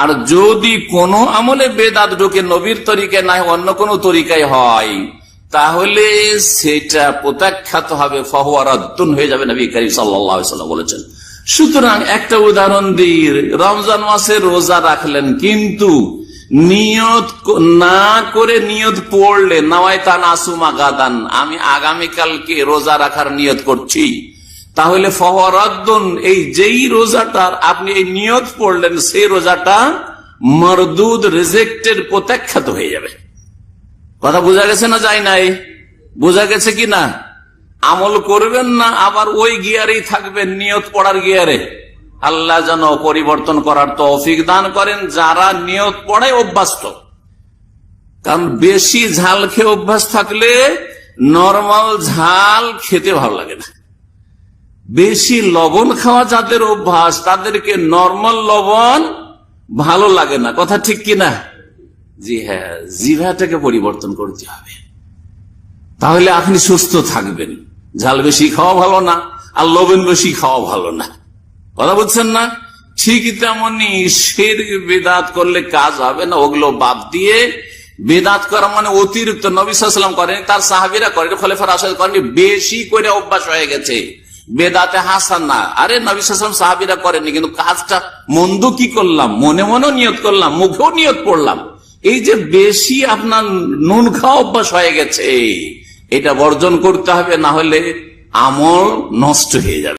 আর যদি কোনো আমলে বেদাত ঢোকে নবীর তরিকায় না অন্য কোনো তরিকায় হয়, তাহলে সেটা প্রত্যাখ্যাত হবে ফহুয়ারদ্দুন হয়ে যাবে নবী করিম সাল্লাম বলেছেন। সুতরাং একটা উদাহরণ দিই, রমজান মাসে রোজা রাখলেন কিন্তু নিয়ত না করে নিয়ত পড়লে নাওয়াই তা নাসুমা গাদান, আমি আগামীকালকে রোজা রাখার নিয়ত করছি। তাহলে ফহরাদ্দুন, এই যেই রোজাটার আপনি এই নিয়ত পড়লেন, সেই রোজাটা মরদুদ রিজেক্টেড প্রত্যাখ্যাত হয়ে যাবে। কথা বোঝা গেছে না যায় নাই? বোঝা গেছে কি না? আমল করবেন না, আবার ওই গিয়ারেই থাকবেন নিয়ত পড়ার গিয়ারে। আল্লাহ যেন পরিবর্তন করার তৌফিক দান করেন, যারা নিয়ত পড়ায় অভ্যস্ত। কারণ বেশি ঝাল খেয়ে অভ্যাস থাকলে নর্মাল ঝাল খেতে ভালো লাগে না। বেশি লবণ খাওয়া যাদের অভ্যাস, তাদেরকে নর্মাল লবণ ভালো লাগে না। কথা ঠিক কিনা? জি হ্যাঁ জিভাটাকে পরিবর্তন করতে হবে। তাহলে আপনি সুস্থ থাকবেন। ঝাল বেশি খাওয়া ভালো না, আর লবণ বেশি খাওয়া ভালো না। কথা বলছেন না? ঠিক তেমনি শের বেদাত করলে কাজ হবে না, ওগুলো বাদ দিয়ে বেদাত করা মানে অতিরিক্ত নবিসাম করেন তার সাহাবিরা করেন ফলে ফরাসাদ করেন বেশি করে অভ্যাস হয়ে গেছে। বেদাতে হাসান না। আরে নবিসাম সাহাবিরা করেনি কিন্তু কাজটা মন্দ কি করলাম? মনে মনেও নিয়ত করলাম, মুখেও নিয়ত করলাম এই যে বেশি আপনার নুন খাওয়া অভ্যাস হয়ে গেছে, এটা বর্জন করতে হবে, না হলে আমল নষ্ট হয়ে যাবে।